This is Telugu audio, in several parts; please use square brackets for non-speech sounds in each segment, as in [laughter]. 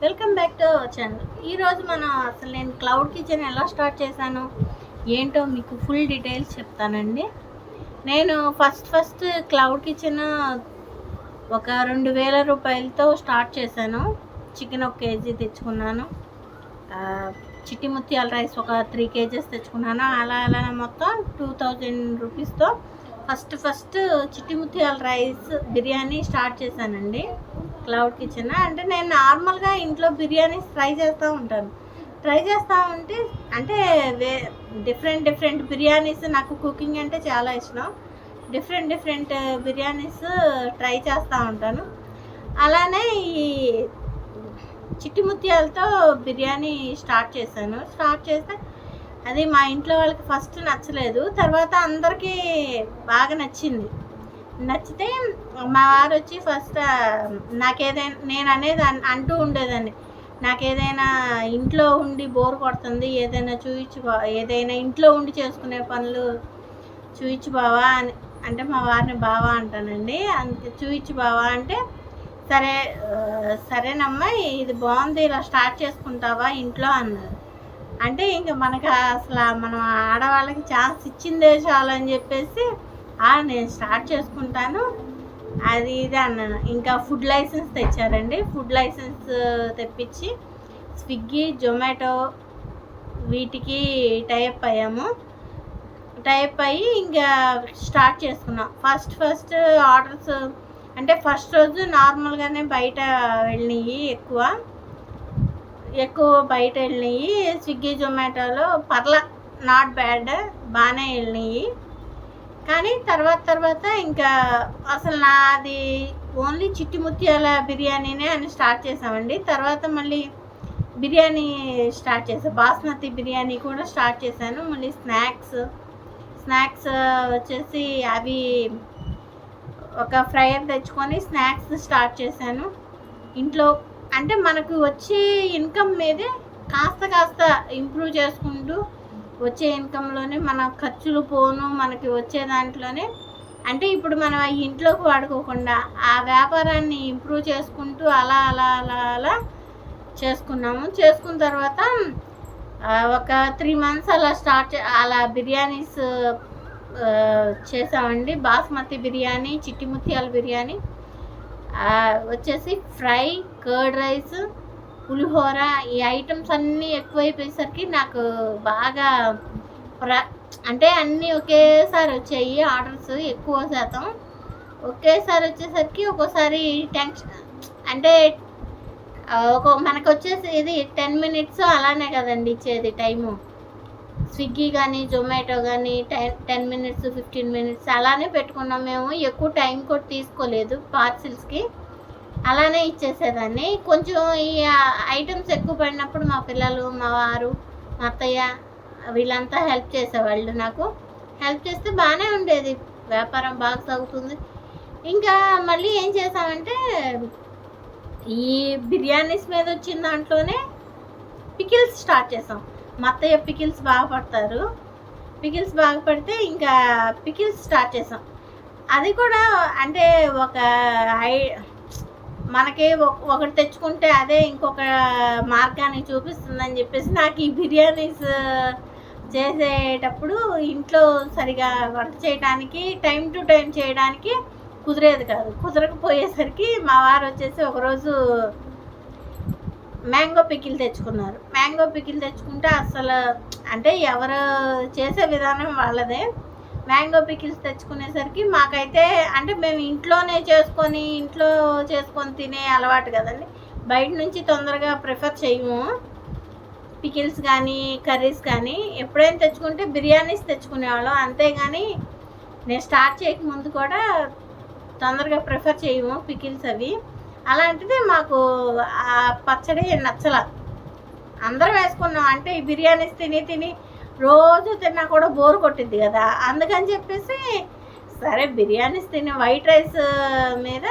Welcome back to our channel ఈరోజు మనం అసలు నేను క్లౌడ్ కిచెన్ ఎలా స్టార్ట్ చేశాను ఏంటో మీకు ఫుల్ డీటెయిల్స్ చెప్తానండి. నేను ఫస్ట్ ఫస్ట్ క్లౌడ్ కిచెన్ ఒక రెండు వేల రూపాయలతో స్టార్ట్ చేశాను. చికెన్ ఒక కేజీ తెచ్చుకున్నాను. చిట్టి ముత్యాల రైస్ ఒక త్రీ కేజెస్ తెచ్చుకున్నాను. అలా అలా మొత్తం టూ థౌజండ్ రూపీస్తో ఫస్ట్ ఫస్ట్ చిట్టి ముత్యాల రైస్ బిర్యానీ స్టార్ట్ చేశానండి. Cloud kitchen? అంటే నేను నార్మల్గా ఇంట్లో బిర్యానీస్ ట్రై చేస్తూ ఉంటాను. ట్రై చేస్తూ ఉంటే అంటే వే డిఫరెంట్ డిఫరెంట్ బిర్యానీస్ నాకు కుకింగ్ అంటే చాలా ఇష్టం. డిఫరెంట్ డిఫరెంట్ బిర్యానీస్ ట్రై చేస్తూ ఉంటాను. అలానే ఈ చిట్టి ముత్యాలతో బిర్యానీ స్టార్ట్ చేశాను. స్టార్ట్ చేస్తే అది మా ఇంట్లో వాళ్ళకి ఫస్ట్ నచ్చలేదు. తర్వాత అందరికీ బాగా నచ్చింది. నచ్చితే మా వారు వచ్చి ఫస్ట్ నాకేదైనా నేను అనేది అన్- అంటూ ఉండేదాన్ని నాకేదైనా ఇంట్లో ఉండి బోర్ కొడుతుంది ఏదైనా చూయించుకో బా ఏదైనా ఇంట్లో ఉండి చేసుకునే పనులు చూయించు బావా అని అంటే మా వారిని బావా అంటానండి. అంతే చూయించు బావా అంటే సరే సరేనమ్మా ఇది బాగుంది ఇలా స్టార్ట్ చేసుకుంటావా ఇంట్లో అన్నారు. అంటే ఇంకా మనకు అసలు మనం ఆడవాళ్ళకి ఛాన్స్ ఇచ్చిందే చాలు అని చెప్పేసి నేను స్టార్ట్ చేసుకుంటాను. అది ఇది అన్నాను. ఇంకా ఫుడ్ లైసెన్స్ తెచ్చారండి. ఫుడ్ లైసెన్స్ తెప్పించి స్విగ్గీ జొమాటో వీటికి టైప్ అయ్యాము. టైప్ అయ్యి ఇంకా స్టార్ట్ చేసుకున్నాం. ఫస్ట్ ఫస్ట్ ఆర్డర్స్ అంటే ఫస్ట్ రోజు నార్మల్గానే బయట వెళ్ళినాయి ఎక్కువ. ఎక్కువ బయట వెళ్ళినాయి. స్విగ్గీ జొమాటోలో పర్ల నాట్ బ్యాడ్ బాగానే వెళ్ళినాయి. కానీ తర్వాత తర్వాత ఇంకా అసలు నాది ఓన్లీ చిట్టి ముత్యాల బిర్యానీనే అని స్టార్ట్ చేసామండి. తర్వాత మళ్ళీ బిర్యానీ స్టార్ట్ చేసాను బాస్మతి బిర్యానీ కూడా స్టార్ట్ చేశాను. మళ్ళీ స్నాక్స్ స్నాక్స్ వచ్చేసి అవి ఒక ఫ్రైయర్ తెచ్చుకొని స్నాక్స్ స్టార్ట్ చేశాను. ఇంట్లో అంటే మనకు వచ్చే ఇన్కమ్ మీదే కాస్త కాస్త ఇంప్రూవ్ చేసుకుంటూ వచ్చే ఇన్కంలోనే మన ఖర్చులు పోను మనకి వచ్చే దాంట్లోనే. అంటే ఇప్పుడు మనం ఆ ఇంట్లోకి వాడుకోకుండా ఆ వ్యాపారాన్ని ఇంప్రూవ్ చేసుకుంటూ అలా అలా అలా అలా చేసుకున్నాము. చేసుకున్న తర్వాత ఒక త్రీ మంత్స్ అలా స్టార్ట్ చే- అలా బిర్యానీస్ చేసామండి. బాస్మతి బిర్యానీ చిట్టి ముత్యాల బిర్యానీ. వచ్చేసి ఫ్రై కర్డ్ రైస్ పులిహోర ఈ ఐటమ్స్ అన్నీ ఎక్కువైపోయేసరికి నాకు బాగా ప్ర అంటే అన్నీ ఒకేసారి వచ్చాయి ఆర్డర్స్ ఎక్కువ శాతం. ఒకేసారి వచ్చేసరికి ఒక్కోసారి టెన్షన్ అంటే ఒక మనకు వచ్చేసి ఇది టెన్ మినిట్స్ అలానే కదండి ఇచ్చేది టైము. స్విగ్గీ కానీ జొమాటో కానీ ten ten minutes fifteen minutes అలానే పెట్టుకున్నాం మేము. ఎక్కువ టైం కూడా తీసుకోలేదు పార్సిల్స్కి అలానే ఇచ్చేసేదాన్ని. కొంచెం ఈ ఐటమ్స్ ఎక్కువ పడినప్పుడు మా పిల్లలు మా వారు మా అత్తయ్య వీళ్ళంతా హెల్ప్ చేసేవాళ్ళు నాకు. హెల్ప్ చేస్తే బాగానే ఉండేది. వ్యాపారం బాగా సాగుతుంది. ఇంకా మళ్ళీ ఏం చేసామంటే ఈ బిర్యానీస్ మీద వచ్చిన దాంట్లోనే పికిల్స్ స్టార్ట్ చేసాం. మా అత్తయ్య పికిల్స్ బాగా పడతారు. పికిల్స్ బాగా పడితే ఇంకా పికిల్స్ స్టార్ట్ చేసాం. అది కూడా అంటే ఒక ఐ మనకి ఒక- ఒకటి తెచ్చుకుంటే అదే ఇంకొక మార్గాన్ని చూపిస్తుందని చెప్పేసి నాకు ఈ బిర్యానీస్ చేసేటప్పుడు ఇంట్లో సరిగా వంట చేయడానికి టైం టు టైం చేయడానికి కుదిరేది కాదు. కుదరకపోయేసరికి మా వారు వచ్చేసి ఒకరోజు మ్యాంగో పికిల్ తెచ్చుకున్నారు. మ్యాంగో పికిల్ తెచ్చుకుంటే అసలు అంటే ఎవరు చేసే విధానం వాళ్ళదే. మ్యాంగో పికిల్స్ తెచ్చుకునేసరికి మాకైతే అంటే మేము ఇంట్లోనే చేసుకొని ఇంట్లో చేసుకొని తినే అలవాటు కదండి. బయట నుంచి తొందరగా ప్రిఫర్ చేయము. పికిల్స్ కానీ కర్రీస్ కానీ ఎప్పుడైనా తెచ్చుకుంటే బిర్యానీస్ తెచ్చుకునేవాళ్ళం. అంతేగాని నేను స్టార్ట్ చేయకముందు కూడా తొందరగా ప్రిఫర్ చేయము పికిల్స్ అవి. అలాంటిది మాకు ఆ పచ్చడి నచ్చల. అందరం వేసుకున్నాం. అంటే ఈ బిర్యానీస్ తిని తిని రోజు తిన్నా కూడా బోర్ కొట్టింది కదా. అందుకని చెప్పేసి సరే బిర్యానీస్ తిని వైట్ రైస్ మీద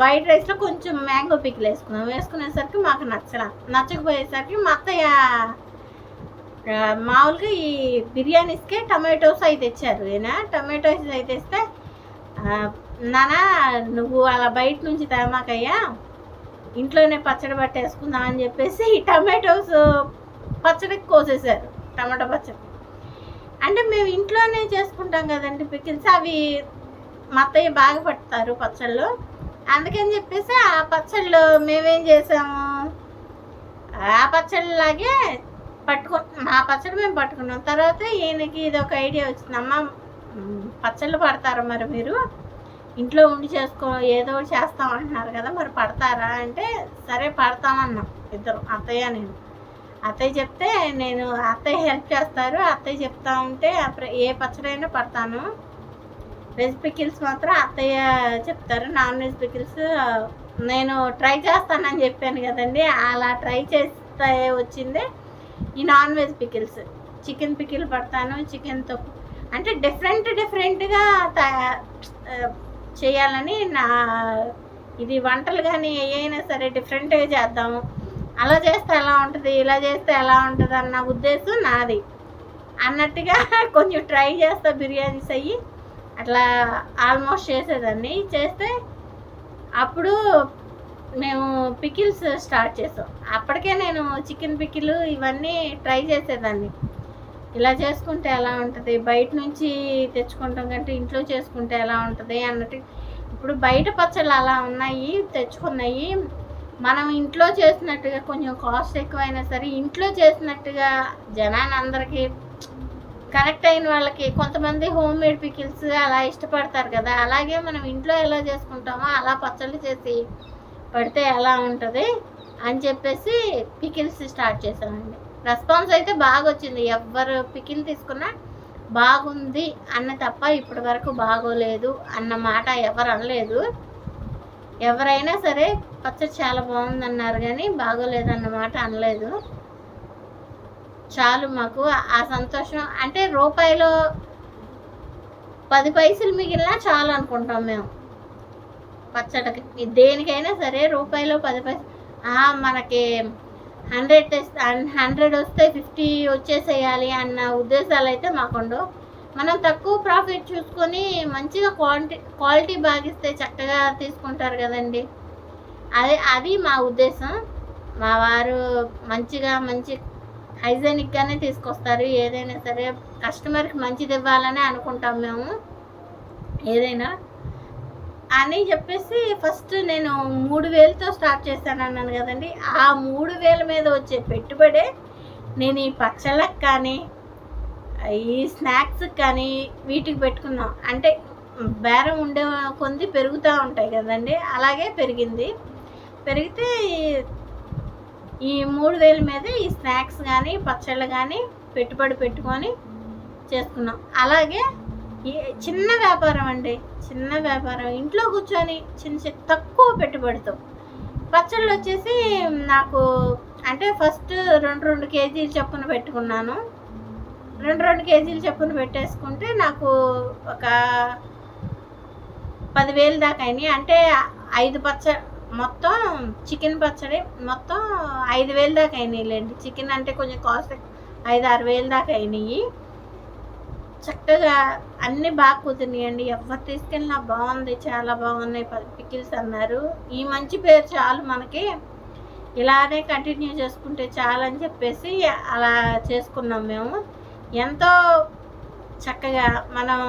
వైట్ రైస్లో కొంచెం మ్యాంగో పిక్లు వేసుకున్నాం వేసుకునేసరికి మాకు నచ్చల. నచ్చకపోయేసరికి మా అత్తయ్య మామూలుగా ఈ బిర్యానీస్కే టమాటోస్ అయితే తెచ్చారు ఈయన. టమాటోస్ అయితే ఇస్తే నానా నువ్వు అలా బయట నుంచి తేమాకయ్యా ఇంట్లోనే పచ్చడి పట్టేసుకుందాం అని చెప్పేసి ఈ టమాటోస్ పచ్చడికి కోసేసారు టమాటో పచ్చడి. అంటే మేము ఇంట్లోనే చేసుకుంటాం కదండి పికిల్స్. అవి మా అత్తయ్య బాగా పడతారు పచ్చళ్ళు. అందుకని చెప్పేసి ఆ పచ్చళ్ళు మేమేం చేసాము? ఆ పచ్చళ్ళలాగే పట్టుకు మా పచ్చడి మేము పట్టుకున్నాం. తర్వాత ఈయనకి ఇది ఒక ఐడియా వచ్చిందమ్మ పచ్చళ్ళు పడతారా మరి మీరు? ఇంట్లో ఉండి చేసుకో ఏదో ఒకటి చేస్తాం అంటున్నారు కదా మరి పడతారా? అంటే సరే పడతామన్నాం ఇద్దరు అత్తయ్య నేను. అత్తయ్య చెప్తే నేను అత్తయ్య హెల్ప్ చేస్తారు. అత్తయ్య చెప్తా ఉంటే అప్పుడు ఏ పచ్చడైనా పడతాను. వెజ్ పికిల్స్ మాత్రం అత్తయ్య చెప్తారు. నాన్ వెజ్ పికిల్స్ నేను ట్రై చేస్తానని చెప్పాను కదండి. అలా ట్రై చేస్తే వచ్చింది ఈ non veg pickles chicken pickle పడతాను చికెన్తో అంటే డిఫరెంట్ డిఫరెంట్గా చేయాలని నా ఇది వంటలు కానీ ఏ అయినా సరే డిఫరెంట్గా చేద్దాము. అలా చేస్తే ఎలా ఉంటుంది ఇలా చేస్తే ఎలా ఉంటుంది అన్న ఉద్దేశం నాది. అన్నట్టుగా [laughs] కొంచెం ట్రై చేస్తా బిర్యానీస్ అయ్యి అట్లా ఆల్మోస్ట్ చేసేదాన్ని. చేస్తే అప్పుడు మేము పికిల్స్ స్టార్ట్ చేసాం. అప్పటికే నేను చికెన్ పికిల్ ఇవన్నీ ట్రై చేసేదాన్ని. ఇలా చేసుకుంటే ఎలా ఉంటుంది బయట నుంచి తెచ్చుకుంటాం కంటే ఇంట్లో చేసుకుంటే ఎలా ఉంటుంది అన్నట్టు. ఇప్పుడు బయట పచ్చళ్ళు అలా ఉన్నాయి తెచ్చుకున్నాయి. మనం ఇంట్లో చేసినట్టుగా కొంచెం కాస్ట్ ఎక్కువైనా సరే ఇంట్లో చేసినట్టుగా జనాన్ని అందరికీ కనెక్ట్ అయిన వాళ్ళకి కొంతమంది హోమ్ మేడ్ పికిల్స్ అలా ఇష్టపడతారు కదా అలాగే మనం ఇంట్లో ఎలా చేసుకుంటామో అలా పచ్చళ్ళు చేసి పడితే ఎలా ఉంటుంది అని చెప్పేసి పికిల్స్ స్టార్ట్ చేసామండి రెస్పాన్స్ అయితే బాగా వచ్చింది ఎవరు పికిల్ తీసుకున్నా బాగుంది అన్న తప్ప ఇప్పటి వరకు బాగోలేదు అన్న మాట ఎవరు అనలేదు. ఎవరైనా సరే పచ్చడి చాలా బాగుంది అన్నారు కానీ బాగోలేదన్నమాట అనలేదు. చాలు మాకు ఆ సంతోషం. అంటే రూపాయిలో పది పైసలు మిగిలినా చాలు అనుకుంటాం మేము. పచ్చడికి. దేనికైనా సరే రూపాయిలో పది పైసలు మనకి హండ్రెడ్ హండ్రెడ్ వస్తే ఫిఫ్టీ వచ్చేసేయాలి అన్న ఉద్దేశాలు అయితే మాకుండవు. మనం తక్కువ ప్రాఫిట్ చూసుకొని మంచిగా క్వాంటి క్వాలిటీ బాగిస్తే చక్కగా తీసుకుంటారు కదండి. అదే అది మా ఉద్దేశం. మా వారు మంచిగా మంచి హైజెనిక్గానే తీసుకొస్తారు. ఏదైనా సరే కస్టమర్కి మంచిది ఇవ్వాలని అనుకుంటాం మేము. ఏదైనా అని చెప్పేసి ఫస్ట్ నేను మూడు వేలతో స్టార్ట్ చేశాను అన్నాను కదండి. ఆ మూడు వేల మీద వచ్చే పెట్టుబడే నేను ఈ పచ్చళ్ళకి కానీ ఈ స్నాక్స్ కానీ వీటికి పెట్టుకున్నాం అంటే బేరం ఉండే కొంది పెరుగుతూ ఉంటాయి కదండి అలాగే పెరిగింది. పెరిగితే ఈ- మూడు వేల మీద ఈ స్నాక్స్ కానీ పచ్చళ్ళు కానీ పెట్టుబడి పెట్టుకొని చేసుకున్నాం. అలాగే ఈ చిన్న వ్యాపారం అండి చిన్న వ్యాపారం. ఇంట్లో కూర్చొని చిన్న చిన్న తక్కువ పెట్టుబడితో. పచ్చళ్ళు వచ్చేసి నాకు అంటే ఫస్ట్ రెండు రెండు కేజీలు చొప్పున పెట్టుకున్నాను. రెండు రెండు కేజీలు చొప్పున పెట్టేసుకుంటే నాకు ఒక పదివేలు దాకా అయినాయి. అంటే ఐదు పచ్చ మొత్తం చికెన్ పచ్చడి మొత్తం ఐదు వేలు దాకా అయినాయిలేండి. చికెన్ అంటే కొంచెం కాస్ట్ ఐదు ఆరు వేలు దాకా అయినాయి. చక్కగా అన్నీ బాగా కుదిరినాయండి. ఎవరు తీసుకెళ్ళినా బాగుంది చాలా బాగున్నాయి. పికిల్స్ అన్నారు. ఈ మంచి పేరు చాలు మనకి. ఇలానే కంటిన్యూ చేసుకుంటే చాలు అని చెప్పేసి అలా చేసుకున్నాం మేము. ఎంతో చక్కగా మనం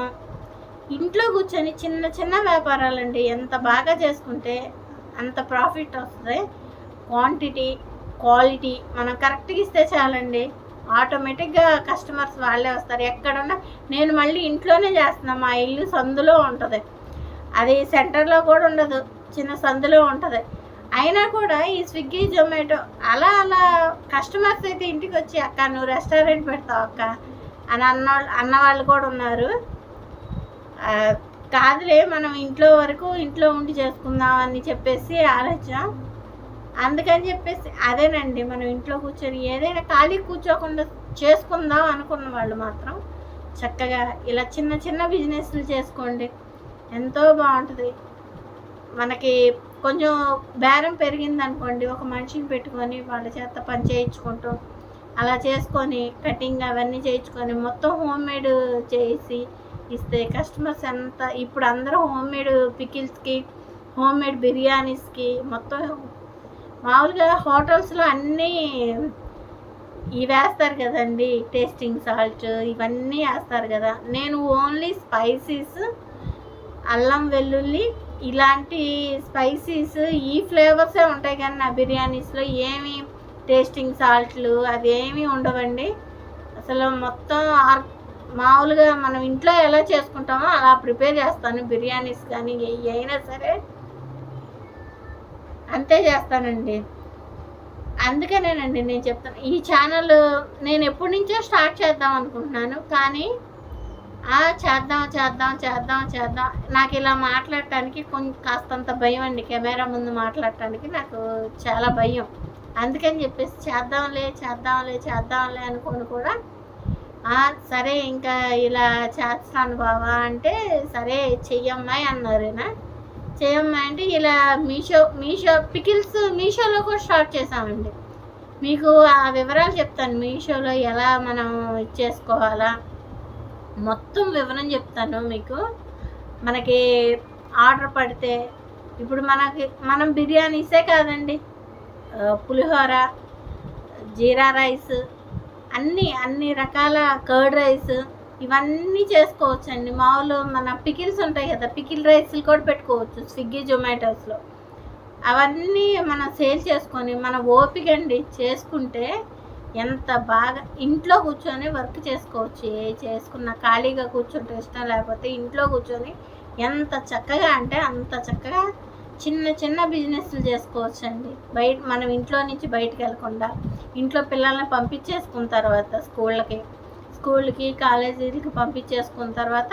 ఇంట్లో కూర్చొని చిన్న చిన్న వ్యాపారాలండి ఎంత బాగా చేసుకుంటే అంత ప్రాఫిట్ వస్తుంది. క్వాంటిటీ క్వాలిటీ మనం కరెక్ట్గా ఇస్తే చాలండి. ఆటోమేటిక్గా కస్టమర్స్ వాళ్ళే వస్తారు. ఎక్కడున్నా నేను మళ్ళీ ఇంట్లోనే చేస్తున్నాను మా ఇల్లు సందులో ఉంటుంది. అది సెంటర్లో కూడా ఉండదు చిన్న సందులో ఉంటుంది. అయినా కూడా ఈ స్విగ్గీ జొమాటో అలా అలా కస్టమర్స్ అయితే ఇంటికి వచ్చి అక్క నువ్వు రెస్టారెంట్ పెడతావు అక్క? అని అన్న అన్న వాళ్ళు కూడా ఉన్నారు. కాదులే మనం ఇంట్లో వరకు ఇంట్లో ఉండి చేసుకుందాం అని చెప్పేసి ఆలోచన. అందుకని చెప్పేసి అదేనండి మనం ఇంట్లో కూర్చొని ఏదైనా ఖాళీ కూర్చోకుండా చేసుకుందాం అనుకున్న వాళ్ళు మాత్రం చక్కగా ఇలా చిన్న చిన్న బిజినెస్లు చేసుకోండి. ఎంతో బాగుంటుంది. మనకి కొంచెం బేరం పెరిగింది అనుకోండి ఒక మనిషిని పెట్టుకొని వాళ్ళ చేత పని చేయించుకుంటూ అలా చేసుకొని కటింగ్ అవన్నీ చేయించుకొని మొత్తం హోమ్ మేడ్ చేసి ఇస్తే కస్టమర్స్ ఎంత ఇప్పుడు అందరూ హోమ్ మేడ్ పికిల్స్కి హోమ్ మేడ్ బిర్యానీస్కి మొత్తం మామూలుగా హోటల్స్లో అన్నీ ఇవి వేస్తారు కదండి టేస్టింగ్ సాల్ట్ ఇవన్నీ వేస్తారు కదా. నేను ఓన్లీ స్పైసీస్ అల్లం వెల్లుల్లి ఇలాంటి స్పైసీస్ ఈ ఫ్లేవర్సే ఉంటాయి కానీ నా బిర్యానీస్లో ఏమి టేస్టింగ్ సాల్ట్లు అవి ఏమీ ఉండవండి. అసలు మొత్తం ఆర్ మామూలుగా మనం ఇంట్లో ఎలా చేసుకుంటామో అలా ప్రిపేర్ చేస్తాను. బిర్యానీస్ కానీ ఏ అయినా సరే అంతే చేస్తానండి. అందుకనేనండి నేను చెప్తాను ఈ ఛానల్ నేను ఎప్పటి నుంచో స్టార్ట్ చేద్దాం అనుకుంటున్నాను. కానీ ఆ చేద్దాం చేద్దాం చేద్దాం చేద్దాం. నాకు ఇలా మాట్లాడటానికి కొంచెం కాస్తంత భయం అండి. కెమెరా ముందు మాట్లాడటానికి నాకు చాలా భయం. అందుకని చెప్పేసి చేద్దాంలే చేద్దాంలే చేద్దాంలే అనుకొని కూడా సరే ఇంకా ఇలా చేస్తాను బావా అంటే సరే చెయ్యమ్మాయి అన్నారు ఈయన. చేయమ్మా అంటే ఇలా మీషో మీషో పికిల్స్ మీషోలో కూడా స్టార్ట్ చేసామండి మీకు ఆ వివరాలు చెప్తాను. మీషోలో ఎలా మనం చేసుకోవాలా? మొత్తం వివరం చెప్తాను మీకు. మనకి ఆర్డర్ పడితే ఇప్పుడు మనకి మనం బిర్యానీసే కాదండి. పులిహోర జీరా రైస్ అన్నీ అన్ని రకాల కర్డ్ రైస్ ఇవన్నీ చేసుకోవచ్చండి. మామూలు మన పికిల్స్ ఉంటాయి కదా పికిల్ రైస్లు కూడా పెట్టుకోవచ్చు స్విగ్గీ జొమాటోస్లో. అవన్నీ మనం సేల్ చేసుకొని మన ఓపిక అండి చేసుకుంటే ఎంత బాగా ఇంట్లో కూర్చొని వర్క్ చేసుకోవచ్చు ఏ చేసుకున్న ఖాళీగా కూర్చుంటే ఇష్టం లేకపోతే ఇంట్లో కూర్చొని ఎంత చక్కగా అంటే అంత చక్కగా చిన్న చిన్న బిజినెస్లు చేసుకోవచ్చండి. బయట మనం ఇంట్లో నుంచి బయటకు వెళ్ళకుండా ఇంట్లో పిల్లల్ని పంపించేసుకున్న తర్వాత స్కూళ్ళకి స్కూల్కి కాలేజీలకి పంపించేసుకున్న తర్వాత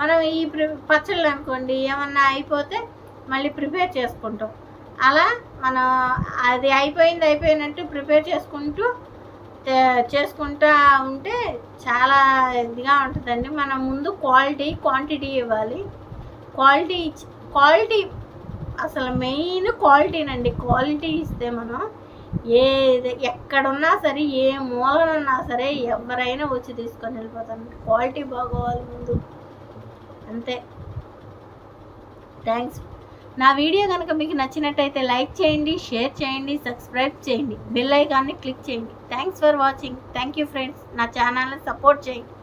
మనం ఈ ప్రి పచ్చళ్ళు అనుకోండి ఏమన్నా అయిపోతే మళ్ళీ ప్రిపేర్ చేసుకుంటాం. అలా మనం అది అయిపోయింది అయిపోయినట్టు ప్రిపేర్ చేసుకుంటూ చేసుకుంటా ఉంటే చాలా ఇదిగా ఉంటుందండి. మనం ముందు క్వాలిటీ క్వాంటిటీ ఇవ్వాలి. క్వాలిటీ ఇచ్చి క్వాలిటీ అసలు మెయిన్ క్వాలిటీనండి క్వాలిటీ ఇస్తే మనం ఏది ఎక్కడున్నా సరే ఏ మూలనున్నా సరే ఎవరైనా వచ్చి తీసుకొని వెళ్ళిపోతారు. క్వాలిటీ బాగోవాలి ముందు. అంతే. థ్యాంక్స్. నా వీడియో కనుక మీకు నచ్చినట్టయితే లైక్ చేయండి షేర్ చేయండి సబ్స్క్రైబ్ చేయండి. బెల్ ఐకాన్ని క్లిక్ చేయండి. Thanks for watching. Thank you friends. నా ఛానల్ని సపోర్ట్ చేయండి.